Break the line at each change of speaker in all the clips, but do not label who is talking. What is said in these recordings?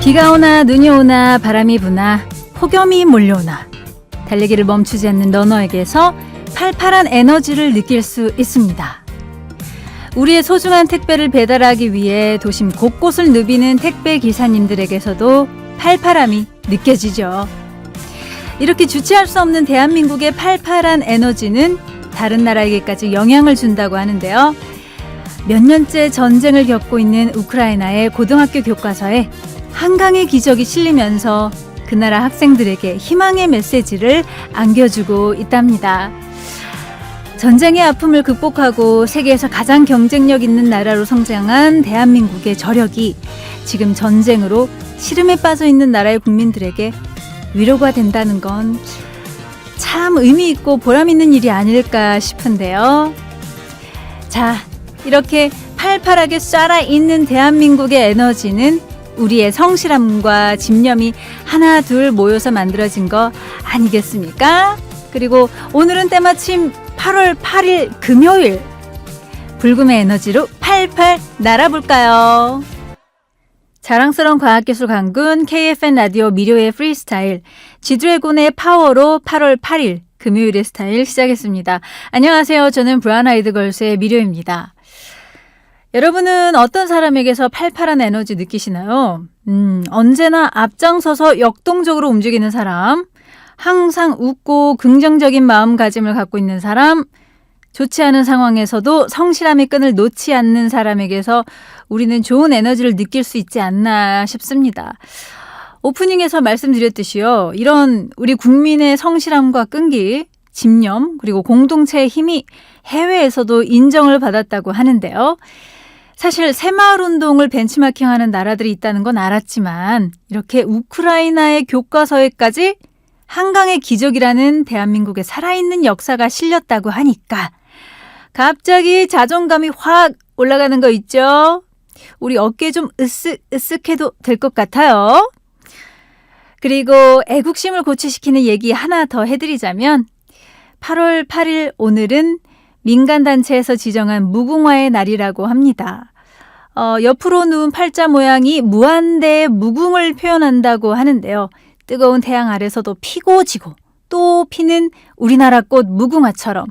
비가 오나 눈이 오나 바람이 부나 폭염이 몰려오나 달리기를 멈추지 않는 러너에게서 팔팔한 에너지를 느낄 수 있습니다. 우리의 소중한 택배를 배달하기 위해 도심 곳곳을 누비는 택배 기사님들에게서도 팔팔함이 느껴지죠. 이렇게 주체할 수 없는 대한민국의 팔팔한 에너지는 다른 나라에게까지 영향을 준다고 하는데요. 몇 년째 전쟁을 겪고 있는 우크라이나의 고등학교 교과서에 한강의 기적이 실리면서 그 나라 학생들에게 희망의 메시지를 안겨주고 있답니다. 전쟁의 아픔을 극복하고 세계에서 가장 경쟁력 있는 나라로 성장한 대한민국의 저력이 지금 전쟁으로 시름에 빠져 있는 나라의 국민들에게 위로가 된다는 건 참 의미 있고 보람 있는 일이 아닐까 싶은데요. 자, 이렇게 팔팔하게 쏴라 있는 대한민국의 에너지는 우리의 성실함과 집념이 하나 둘 모여서 만들어진 거 아니겠습니까? 그리고 오늘은 때마침 8월 8일 금요일 불금의 에너지로 팔팔 날아볼까요? 자랑스러운 과학기술 강군 KFN 라디오 미료의 프리스타일 지드래곤의 파워로 8월 8일 금요일의 스타일 시작했습니다. 안녕하세요. 저는 브라운 아이드 걸스의 미료입니다. 여러분은 어떤 사람에게서 팔팔한 에너지 느끼시나요? 음, 언제나 앞장서서 역동적으로 움직이는 사람, 항상 웃고 긍정적인 마음가짐을 갖고 있는 사람, 좋지 않은 상황에서도 성실함의 끈을 놓지 않는 사람에게서 우리는 좋은 에너지를 느낄 수 있지 않나 싶습니다. 오프닝에서 말씀드렸듯이요. 이런 우리 국민의 성실함과 끈기, 집념, 그리고 공동체의 힘이 해외에서도 인정을 받았다고 하는데요. 사실 새마을 운동을 벤치마킹하는 나라들이 있다는 건 알았지만 이렇게 우크라이나의 교과서에까지 한강의 기적이라는 대한민국의 살아있는 역사가 실렸다고 하니까 갑자기 자존감이 확 올라가는 거 있죠? 우리 어깨 좀 으쓱 으쓱해도 될 것 같아요. 그리고 애국심을 고취시키는 얘기 하나 더 해드리자면 8월 8일 오늘은 민간단체에서 지정한 무궁화의 날이라고 합니다. 어, 옆으로 누운 팔자 모양이 무한대의 무궁을 표현한다고 하는데요. 뜨거운 태양 아래서도 피고 지고 또 피는 우리나라 꽃 무궁화처럼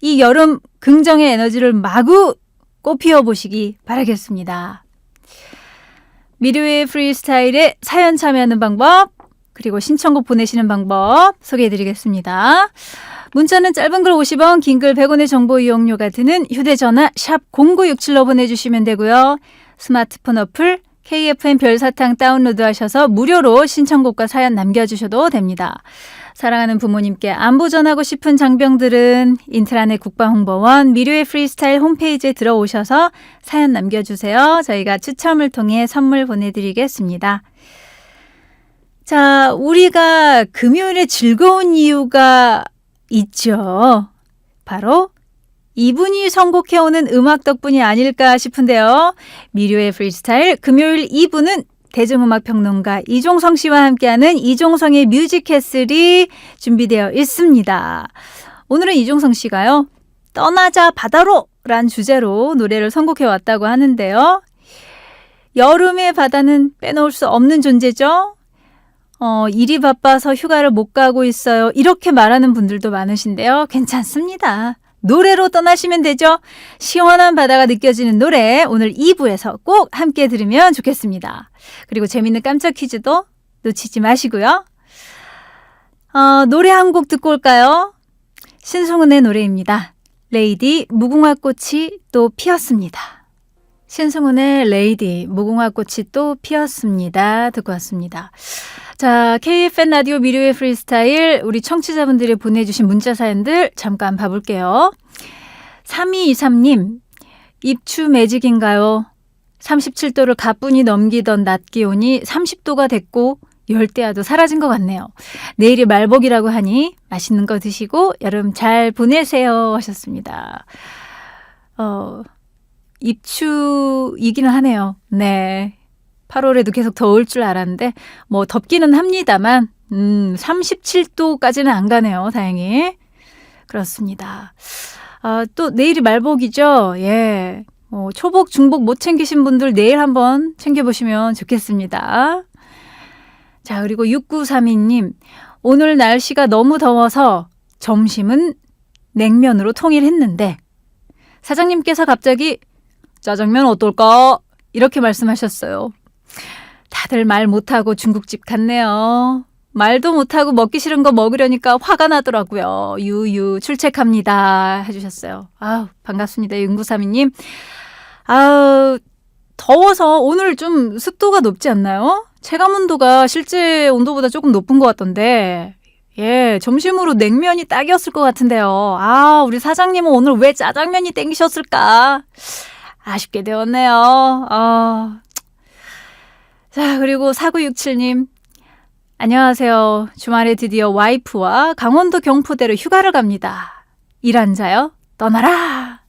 이 여름 긍정의 에너지를 마구 꽃피워 보시기 바라겠습니다. 미료의 프리스타일에 사연 참여하는 방법 그리고 신청곡 보내시는 방법 소개해 드리겠습니다. 문자는 짧은 글 50원, 긴 글 100원의 정보 이용료가 드는 휴대전화 샵 0967로 보내주시면 되고요. 스마트폰 어플 KFM 별사탕 다운로드 하셔서 무료로 신청곡과 사연 남겨주셔도 됩니다. 사랑하는 부모님께 안부 전하고 싶은 장병들은 인트라넷 국방홍보원 미료의 프리스타일 홈페이지에 들어오셔서 사연 남겨주세요. 저희가 추첨을 통해 선물 보내드리겠습니다. 자, 우리가 금요일에 즐거운 이유가 있죠. 바로 이분이 선곡해오는 음악 덕분이 아닐까 싶은데요. 미료의 프리스타일 금요일 2부는 대중음악 평론가 이종성 씨와 함께하는 이종성의 뮤직 캐슬이 준비되어 있습니다. 오늘은 이종성 씨가요. 떠나자 바다로 란 주제로 노래를 선곡해 왔다고 하는데요. 여름의 바다는 빼놓을 수 없는 존재죠. 어, 일이 바빠서 휴가를 못 가고 있어요. 이렇게 말하는 분들도 많으신데요. 괜찮습니다. 노래로 떠나시면 되죠. 시원한 바다가 느껴지는 노래 오늘 2부에서 꼭 함께 들으면 좋겠습니다. 그리고 재밌는 깜짝 퀴즈도 놓치지 마시고요. 어, 노래 한 곡 듣고 올까요? 신승훈의 노래입니다. 레이디 무궁화 꽃이 또 피었습니다. 신승훈의 레이디 무궁화 꽃이 또 피었습니다. 듣고 왔습니다. 자, KFN 라디오 미료의 프리스타일 우리 청취자분들이 보내주신 문자 사연들 잠깐 봐볼게요. 3223님 입추 매직인가요? 37도를 가뿐히 넘기던 낮 기온이 30도가 됐고 열대야도 사라진 것 같네요. 내일이 말복이라고 하니 맛있는 거 드시고 여름 잘 보내세요 하셨습니다. 어, 입추이기는 하네요. 네. 8월에도 계속 더울 줄 알았는데 뭐 덥기는 합니다만 음, 37도까지는 안 가네요. 다행히. 그렇습니다. 아, 또 내일이 말복이죠. 예. 어, 초복, 중복 못 챙기신 분들 내일 한번 챙겨보시면 좋겠습니다. 자, 그리고 6932님. 오늘 날씨가 너무 더워서 점심은 냉면으로 통일했는데 사장님께서 갑자기 짜장면 어떨까? 이렇게 말씀하셨어요. 다들 말 못하고 중국집 갔네요. 말도 못하고 먹기 싫은 거 먹으려니까 화가 나더라고요. 유유 출첵합니다. 해주셨어요. 아우 반갑습니다. 윤구삼이님. 아우 더워서 오늘 좀 습도가 높지 않나요? 체감 온도가 실제 온도보다 조금 높은 것 같던데 예, 점심으로 냉면이 딱이었을 것 같은데요. 아, 우리 사장님은 오늘 왜 짜장면이 땡기셨을까? 아쉽게 되었네요. 아. 자, 그리고 4967님. 안녕하세요. 주말에 드디어 와이프와 강원도 경포대로 휴가를 갑니다. 일한 자요? 떠나라!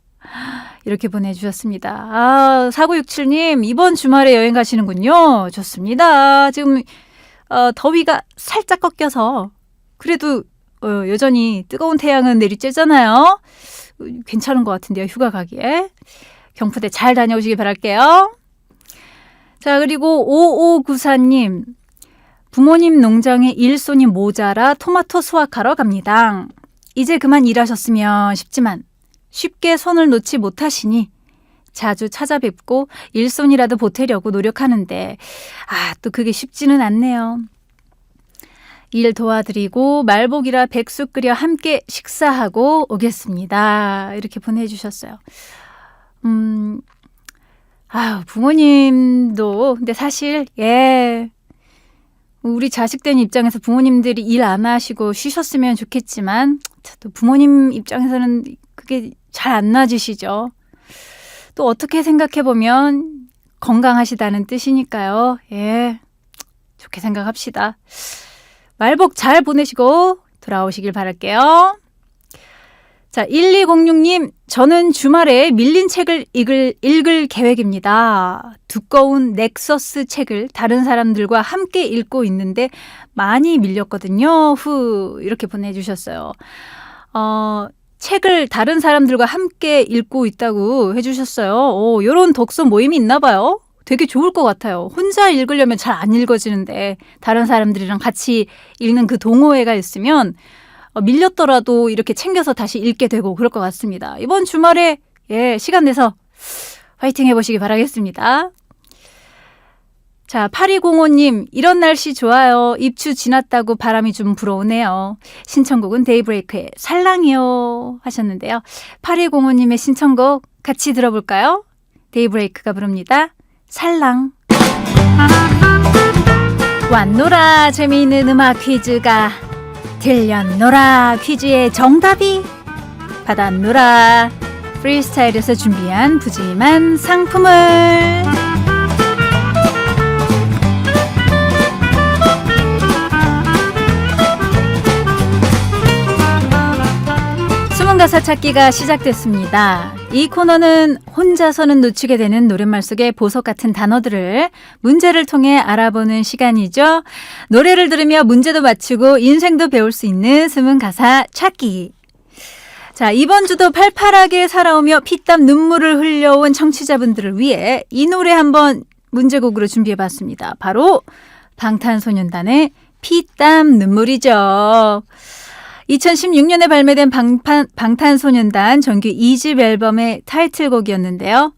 이렇게 보내주셨습니다. 아, 4967님, 이번 주말에 여행 가시는군요. 좋습니다. 지금, 어, 더위가 살짝 꺾여서 그래도 어, 여전히 뜨거운 태양은 내리쬐잖아요. 어, 괜찮은 것 같은데요. 휴가 가기에. 경포대 잘 다녀오시기 바랄게요. 자, 그리고 5594님. 부모님 농장에 일손이 모자라 토마토 수확하러 갑니다. 이제 그만 일하셨으면 싶지만 쉽게 손을 놓지 못하시니 자주 찾아뵙고 일손이라도 보태려고 노력하는데 아, 또 그게 쉽지는 않네요. 일 도와드리고 말복이라 백숙 끓여 함께 식사하고 오겠습니다. 이렇게 보내주셨어요. 음, 아유, 부모님도, 근데 사실, 예, 우리 자식된 입장에서 부모님들이 일 안 하시고 쉬셨으면 좋겠지만, 또 부모님 입장에서는 그게 잘 안 나지시죠. 또 어떻게 생각해 보면 건강하시다는 뜻이니까요. 예, 좋게 생각합시다. 말복 잘 보내시고 돌아오시길 바랄게요. 자, 1206님, 저는 주말에 밀린 책을 읽을, 읽을 계획입니다. 두꺼운 넥서스 책을 다른 사람들과 함께 읽고 있는데 많이 밀렸거든요. 후, 이렇게 보내주셨어요. 어, 책을 다른 사람들과 함께 읽고 있다고 해주셨어요. 오, 요런 독서 모임이 있나 봐요. 되게 좋을 것 같아요. 혼자 읽으려면 잘 안 읽어지는데 다른 사람들이랑 같이 읽는 그 동호회가 있으면 어, 밀렸더라도 이렇게 챙겨서 다시 읽게 되고 그럴 것 같습니다. 이번 주말에 예, 시간 내서 화이팅 해보시기 바라겠습니다. 자, 8205님, 이런 날씨 좋아요. 입추 지났다고 바람이 좀 불어오네요. 신청곡은 데이브레이크의 살랑이요. 하셨는데요. 8205님의 신청곡 같이 들어볼까요? 데이브레이크가 부릅니다. 살랑. 왔노라 재미있는 음악 퀴즈가 들렸노라. 퀴즈의 정답이 받았노라. 프리스타일에서 준비한 푸짐한 상품을. 숨은 가사 찾기가 시작됐습니다. 이 코너는 혼자서는 놓치게 되는 노랫말 속의 보석 같은 단어들을 문제를 통해 알아보는 시간이죠. 노래를 들으며 문제도 맞추고 인생도 배울 수 있는 숨은 가사 찾기. 자, 이번 주도 팔팔하게 살아오며 피땀 눈물을 흘려온 청취자분들을 위해 이 노래 한번 문제곡으로 준비해 봤습니다. 바로 방탄소년단의 피땀 눈물이죠. 2016년에 발매된 방판, 방탄소년단 정규 2집 앨범의 타이틀곡이었는데요.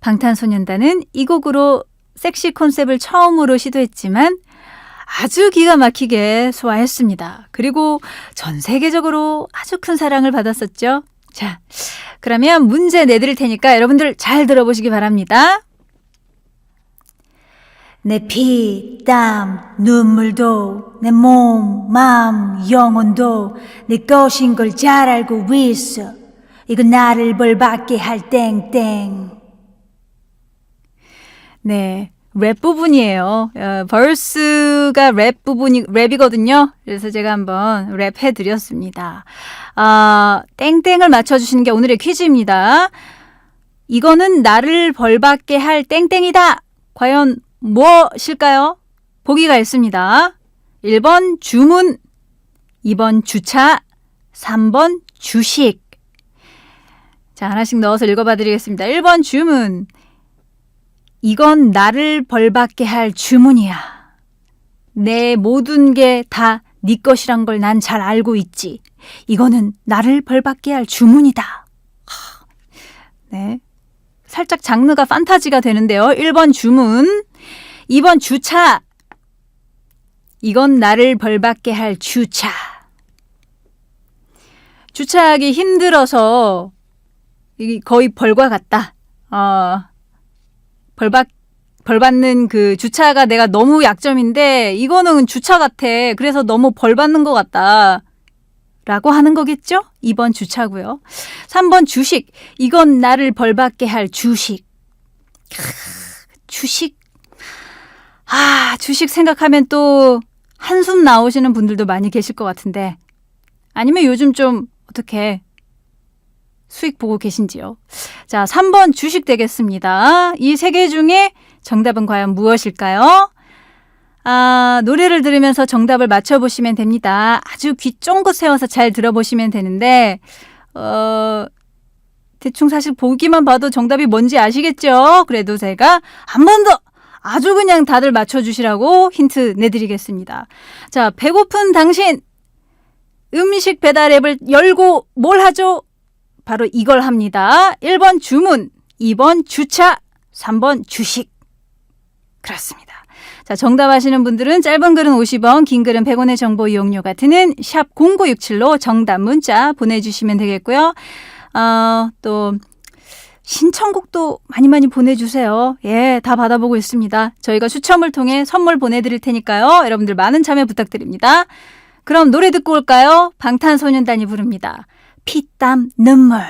방탄소년단은 이 곡으로 섹시 콘셉트를 처음으로 시도했지만 아주 기가 막히게 소화했습니다. 그리고 전 세계적으로 아주 큰 사랑을 받았었죠. 자, 그러면 문제 내드릴 테니까 여러분들 잘 들어보시기 바랍니다. 내 피, 땀, 눈물도 내 몸, 마음, 영혼도 내 것인 걸 잘 알고 있어. 이건 나를 벌받게 할 땡땡. 네. 랩 부분이에요. 어, 벌스가 랩 부분이 랩이거든요. 그래서 제가 한번 랩 해 드렸습니다. 아, 땡땡을 맞춰 주시는 게 오늘의 퀴즈입니다. 이거는 나를 벌받게 할 땡땡이다. 과연 무엇일까요? 보기가 있습니다. 1번 주문, 2번 주차, 3번 주식. 자, 하나씩 넣어서 읽어봐 드리겠습니다. 1번 주문. 이건 나를 벌받게 할 주문이야. 내 모든 게 다 네 것이란 걸 난 잘 알고 있지. 이거는 나를 벌받게 할 주문이다. 하, 네. 살짝 장르가 판타지가 되는데요. 1번 주문. 2번 주차. 이건 나를 벌받게 할 주차. 주차하기 힘들어서 이 거의 벌과 같다. 어, 벌받 벌받는 그 주차가 내가 너무 약점인데 이거는 주차 같아. 그래서 너무 벌받는 것 같다. 라고 하는 거겠죠? 2번 주차고요. 3번 주식. 이건 나를 벌받게 할 주식. 크, 주식. 아, 주식 생각하면 또 한숨 나오시는 분들도 많이 계실 것 같은데. 아니면 요즘 좀 어떻게 수익 보고 계신지요? 자, 3번 주식 되겠습니다. 이 세 개 중에 정답은 과연 무엇일까요? 아, 노래를 들으면서 정답을 맞춰보시면 됩니다. 아주 귀 쫑긋 세워서 잘 들어보시면 되는데, 어, 대충 사실 보기만 봐도 정답이 뭔지 아시겠죠? 그래도 제가 한 번 더 아주 그냥 다들 맞춰주시라고 힌트 내드리겠습니다. 자, 배고픈 당신! 음식 배달 앱을 열고 뭘 하죠? 바로 이걸 합니다. 1번 주문, 2번 주차, 3번 주식. 그렇습니다. 자, 정답 아시는 분들은 짧은 글은 50원, 긴 글은 100원의 정보 이용료가 드는 샵 0967로 정답 문자 보내주시면 되겠고요. 어, 또, 신청곡도 많이 많이 보내주세요. 예, 다 받아보고 있습니다. 저희가 추첨을 통해 선물 보내드릴 테니까요. 여러분들 많은 참여 부탁드립니다. 그럼 노래 듣고 올까요? 방탄소년단이 부릅니다. 피땀 눈물.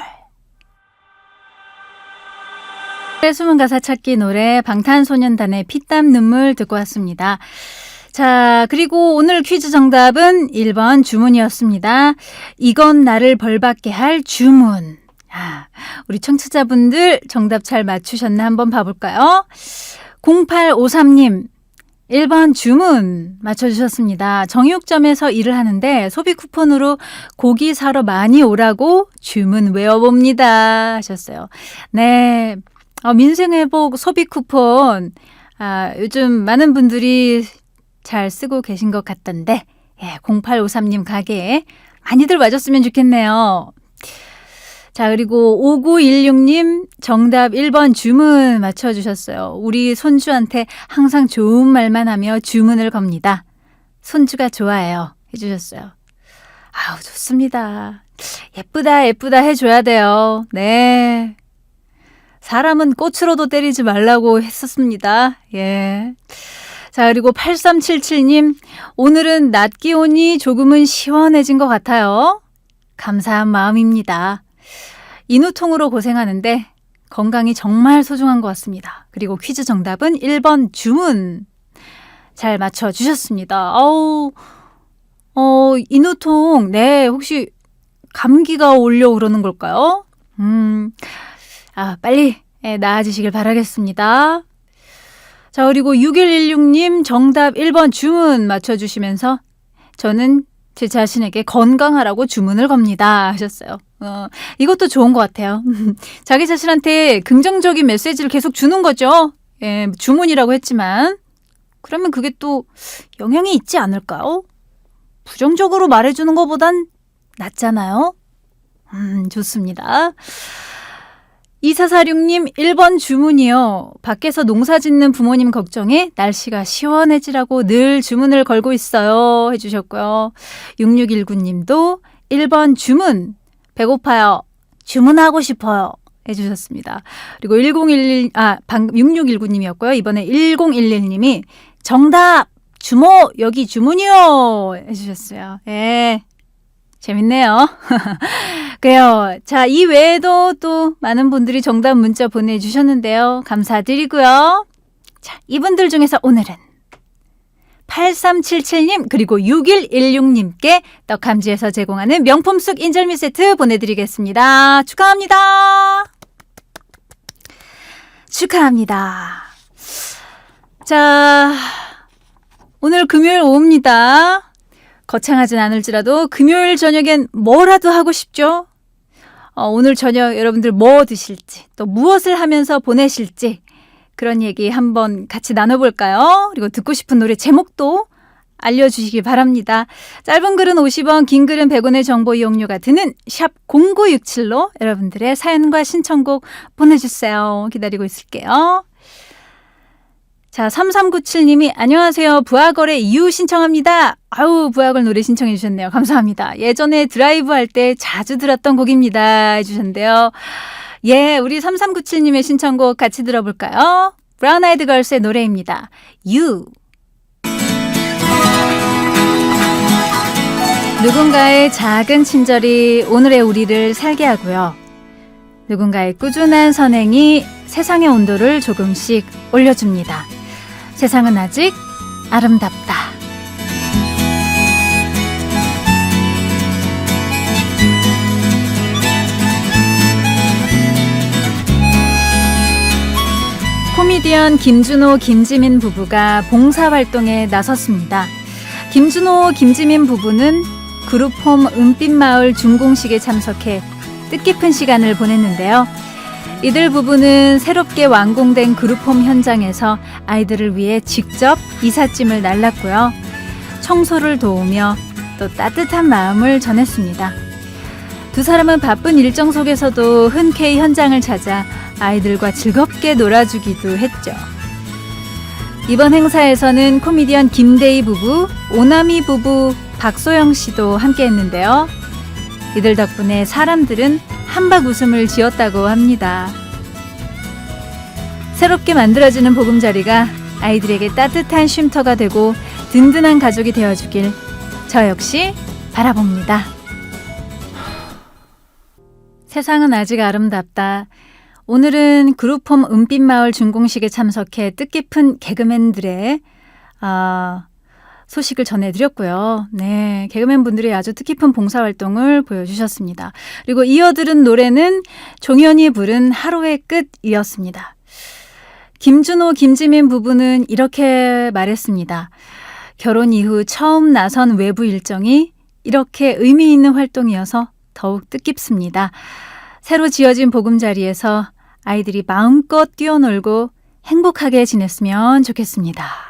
숨은 가사 찾기 노래 방탄소년단의 피땀 눈물 듣고 왔습니다. 자, 그리고 오늘 퀴즈 정답은 1번 주문이었습니다. 이건 나를 벌받게 할 주문. 아, 우리 청취자분들 정답 잘 맞추셨나 한번 봐볼까요? 0853님, 1번 주문 맞춰주셨습니다. 정육점에서 일을 하는데 소비 쿠폰으로 고기 사러 많이 오라고 주문 외워봅니다. 하셨어요. 네. 어, 민생회복 소비 쿠폰. 아, 요즘 많은 분들이 잘 쓰고 계신 것 같던데, 예, 0853님 가게에 많이들 와줬으면 좋겠네요. 자, 그리고 5916님 정답 1번 주문 맞춰주셨어요. 우리 손주한테 항상 좋은 말만 하며 주문을 겁니다. 손주가 좋아해요. 해주셨어요. 아우, 좋습니다. 예쁘다, 예쁘다 해줘야 돼요. 네. 사람은 꽃으로도 때리지 말라고 했었습니다. 예. 자, 그리고 8377님, 오늘은 낮 기온이 조금은 시원해진 것 같아요. 감사한 마음입니다. 인후통으로 고생하는데 건강이 정말 소중한 것 같습니다. 그리고 퀴즈 정답은 1번 주문. 잘 맞춰주셨습니다. 어우, 어, 인후통, 네, 혹시 감기가 올려 그러는 걸까요? 음, 아, 빨리 예, 나아지시길 바라겠습니다. 자, 그리고 6116님 정답 1번 주문 맞춰주시면서 저는 제 자신에게 건강하라고 주문을 겁니다. 하셨어요. 어, 이것도 좋은 것 같아요. 자기 자신한테 긍정적인 메시지를 계속 주는 거죠. 예, 주문이라고 했지만. 그러면 그게 또 영향이 있지 않을까요? 부정적으로 말해주는 것보단 낫잖아요. 음, 좋습니다. 2446님 1번 주문이요. 밖에서 농사 짓는 부모님 걱정에 날씨가 시원해지라고 늘 주문을 걸고 있어요. 해주셨고요. 6619님도 1번 주문. 배고파요. 주문하고 싶어요. 해주셨습니다. 그리고 1011, 아, 방금 6619님이었고요. 이번에 1011님이 정답! 주모! 여기 주문이요! 해주셨어요. 예. 재밌네요. 그래요. 자, 이 외에도 또 많은 분들이 정답 문자 보내주셨는데요. 감사드리고요. 자, 이분들 중에서 오늘은 8377님 그리고 6116님께 떡함지에서 제공하는 명품 쑥 인절미 세트 보내드리겠습니다. 축하합니다. 축하합니다. 자, 오늘 금요일 오후입니다. 거창하진 않을지라도 금요일 저녁엔 뭐라도 하고 싶죠? 어, 오늘 저녁 여러분들 뭐 드실지, 또 무엇을 하면서 보내실지, 그런 얘기 한번 같이 나눠볼까요? 그리고 듣고 싶은 노래 제목도 알려주시기 바랍니다. 짧은 글은 50원, 긴 글은 100원의 정보 이용료가 드는 샵 0967로 여러분들의 사연과 신청곡 보내주세요. 기다리고 있을게요. 자, 3397님이 안녕하세요. 부하걸의 이유 신청합니다. 아우, 부하걸 노래 신청해 주셨네요. 감사합니다. 예전에 드라이브 할 때 자주 들었던 곡입니다. 해 주셨는데요. 예, 우리 3397님의 신청곡 같이 들어볼까요? 브라운 아이드 걸스의 노래입니다. You. 누군가의 작은 친절이 오늘의 우리를 살게 하고요. 누군가의 꾸준한 선행이 세상의 온도를 조금씩 올려줍니다. 세상은 아직 아름답다. 코미디언 김준호, 김지민 부부가 봉사활동에 나섰습니다. 김준호, 김지민 부부는 그룹홈 은빛마을 준공식에 참석해 뜻깊은 시간을 보냈는데요. 이들 부부는 새롭게 완공된 그룹홈 현장에서 아이들을 위해 직접 이삿짐을 날랐고요. 청소를 도우며 또 따뜻한 마음을 전했습니다. 두 사람은 바쁜 일정 속에서도 흔쾌히 현장을 찾아 아이들과 즐겁게 놀아주기도 했죠. 이번 행사에서는 코미디언 김대희 부부, 오나미 부부, 박소영 씨도 함께 했는데요. 이들 덕분에 사람들은 한박 웃음을 지었다고 합니다. 새롭게 만들어지는 보금자리가 아이들에게 따뜻한 쉼터가 되고 든든한 가족이 되어주길 저 역시 바라봅니다. 세상은 아직 아름답다. 오늘은 그룹홈 은빛마을 준공식에 참석해 뜻깊은 개그맨들의 아, 소식을 전해드렸고요. 네, 개그맨 분들이 아주 뜻깊은 봉사활동을 보여주셨습니다. 그리고 이어들은 노래는 종현이 부른 하루의 끝이었습니다. 김준호, 김지민 부부는 이렇게 말했습니다. 결혼 이후 처음 나선 외부 일정이 이렇게 의미 있는 활동이어서 더욱 뜻깊습니다. 새로 지어진 보금자리에서 아이들이 마음껏 뛰어놀고 행복하게 지냈으면 좋겠습니다.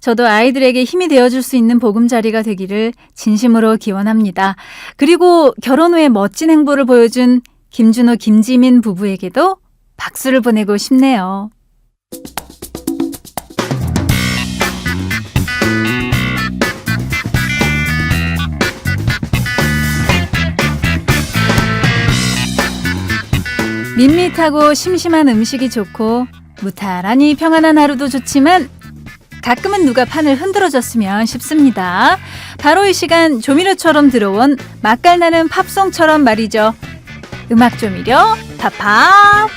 저도 아이들에게 힘이 되어줄 수 있는 보금자리가 되기를 진심으로 기원합니다. 그리고 결혼 후에 멋진 행보를 보여준 김준호, 김지민 부부에게도 박수를 보내고 싶네요. 밋밋하고 심심한 음식이 좋고 무탈하니 평안한 하루도 좋지만 가끔은 누가 판을 흔들어줬으면 싶습니다. 바로 이 시간 조미료처럼 들어온 맛깔나는 팝송처럼 말이죠. 음악 조미료 팝팝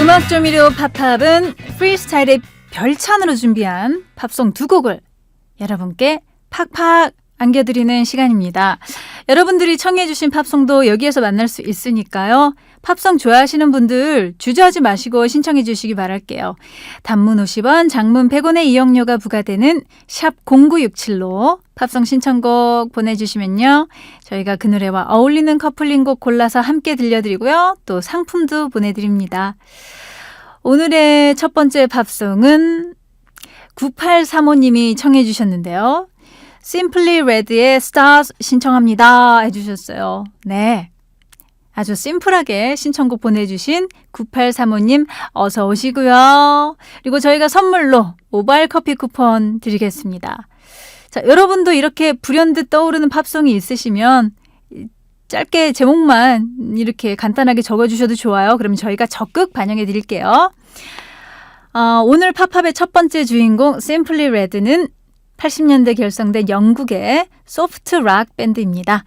음악 조미료 팝팝은 프리스타일의 별찬으로 준비한 팝송 두 곡을 여러분께 팍팍 안겨드리는 시간입니다. 여러분들이 청해주신 팝송도 여기에서 만날 수 있으니까요. 팝송 좋아하시는 분들 주저하지 마시고 신청해 주시기 바랄게요. 단문 50원, 장문 100원의 이용료가 부과되는 샵 0967로 팝송 신청곡 보내주시면요. 저희가 그 노래와 어울리는 커플링곡 골라서 함께 들려드리고요. 또 상품도 보내드립니다. 오늘의 첫 번째 팝송은 9835님이 청해 주셨는데요. Simply Red의 Stars 신청합니다 해주셨어요. 네. 아주 심플하게 신청곡 보내주신 9835님 어서 오시고요. 그리고 저희가 선물로 모바일 커피 쿠폰 드리겠습니다. 자, 여러분도 이렇게 불현듯 떠오르는 팝송이 있으시면 짧게 제목만 이렇게 간단하게 적어주셔도 좋아요. 그럼 저희가 적극 반영해 드릴게요. 어, 오늘 팝팝의 첫 번째 주인공 Simply Red는 80년대 결성된 영국의 소프트 락 밴드입니다.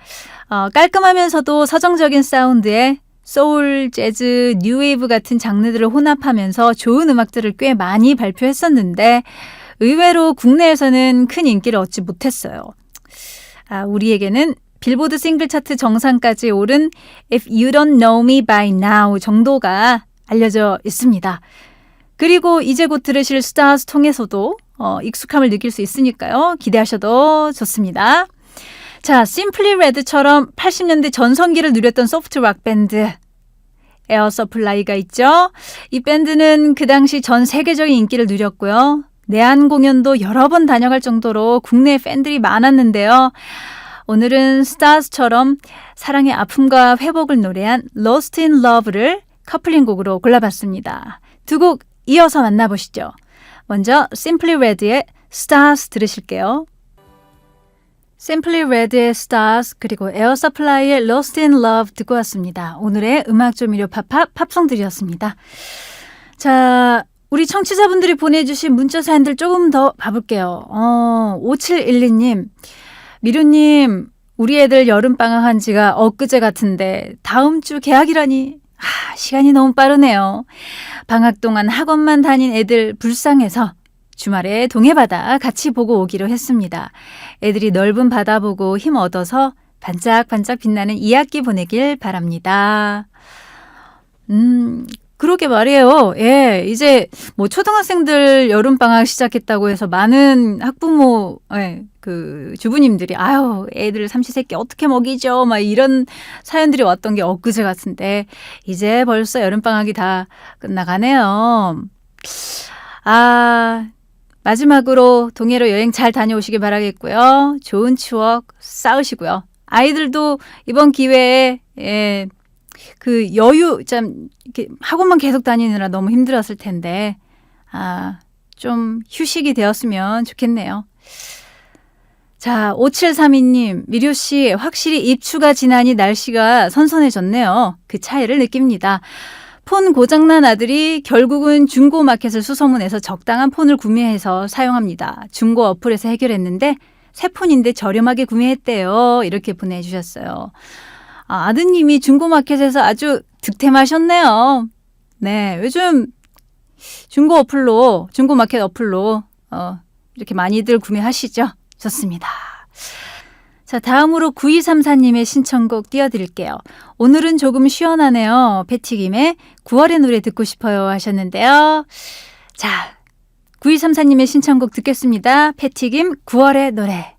어, 깔끔하면서도 서정적인 사운드에 소울, 재즈, 뉴웨이브 같은 장르들을 혼합하면서 좋은 음악들을 꽤 많이 발표했었는데 의외로 국내에서는 큰 인기를 얻지 못했어요. 아, 우리에게는 빌보드 싱글 차트 정상까지 오른 If You Don't Know Me By Now 정도가 알려져 있습니다. 그리고 이제 곧 들으실 스타즈 통해서도 어, 익숙함을 느낄 수 있으니까요. 기대하셔도 좋습니다. 자, 심플리 레드처럼 80년대 전성기를 누렸던 소프트 락 밴드 에어 서플라이가 있죠. 이 밴드는 그 당시 전 세계적인 인기를 누렸고요. 내한 공연도 여러 번 다녀갈 정도로 국내 팬들이 많았는데요. 오늘은 스타즈처럼 사랑의 아픔과 회복을 노래한 Lost in Love를 커플링 곡으로 골라봤습니다. 두 곡 이어서 만나보시죠. 먼저 Simply Red의 Stars 들으실게요. Simply Red의 Stars 그리고 에어 서플라이의 Lost in Love 듣고 왔습니다. 오늘의 음악 조미료 팝팝 팝송들이었습니다. 자, 우리 청취자분들이 보내주신 문자 사연들 조금 더 봐볼게요. 어, 5712님, 미루님, 우리 애들 여름방학 한 지가 엊그제 같은데 다음 주 개학이라니. 아, 시간이 너무 빠르네요. 방학 동안 학원만 다닌 애들 불쌍해서 주말에 동해바다 같이 보고 오기로 했습니다. 애들이 넓은 바다 보고 힘 얻어서 반짝반짝 빛나는 2학기 보내길 바랍니다. 음, 그러게 말이에요. 예, 이제 뭐 초등학생들 여름 방학 시작했다고 해서 많은 학부모, 예, 그 주부님들이 아유, 애들 삼시세끼 어떻게 먹이죠? 막 이런 사연들이 왔던 게 엊그제 같은데 이제 벌써 여름 방학이 다 끝나가네요. 아, 마지막으로 동해로 여행 잘 다녀오시길 바라겠고요. 좋은 추억 쌓으시고요. 아이들도 이번 기회에 예, 그 여유 참 이렇게 학원만 계속 다니느라 너무 힘들었을 텐데 아, 좀 휴식이 되었으면 좋겠네요. 자, 5732님, 미료 씨, 확실히 입추가 지나니 날씨가 선선해졌네요. 그 차이를 느낍니다. 폰 고장난 아들이 결국은 중고 마켓을 수소문해서 적당한 폰을 구매해서 사용합니다. 중고 어플에서 해결했는데 새 폰인데 저렴하게 구매했대요. 이렇게 보내주셨어요. 아, 아드님이 중고 마켓에서 아주 득템하셨네요. 네, 요즘 중고 어플로 중고 마켓 어플로 어, 이렇게 많이들 구매하시죠. 좋습니다. 자, 다음으로 9234님의 신청곡 띄워드릴게요. 오늘은 조금 시원하네요. 패티김의 9월의 노래 듣고 싶어요 하셨는데요. 자, 9234님의 신청곡 듣겠습니다. 패티김 9월의 노래.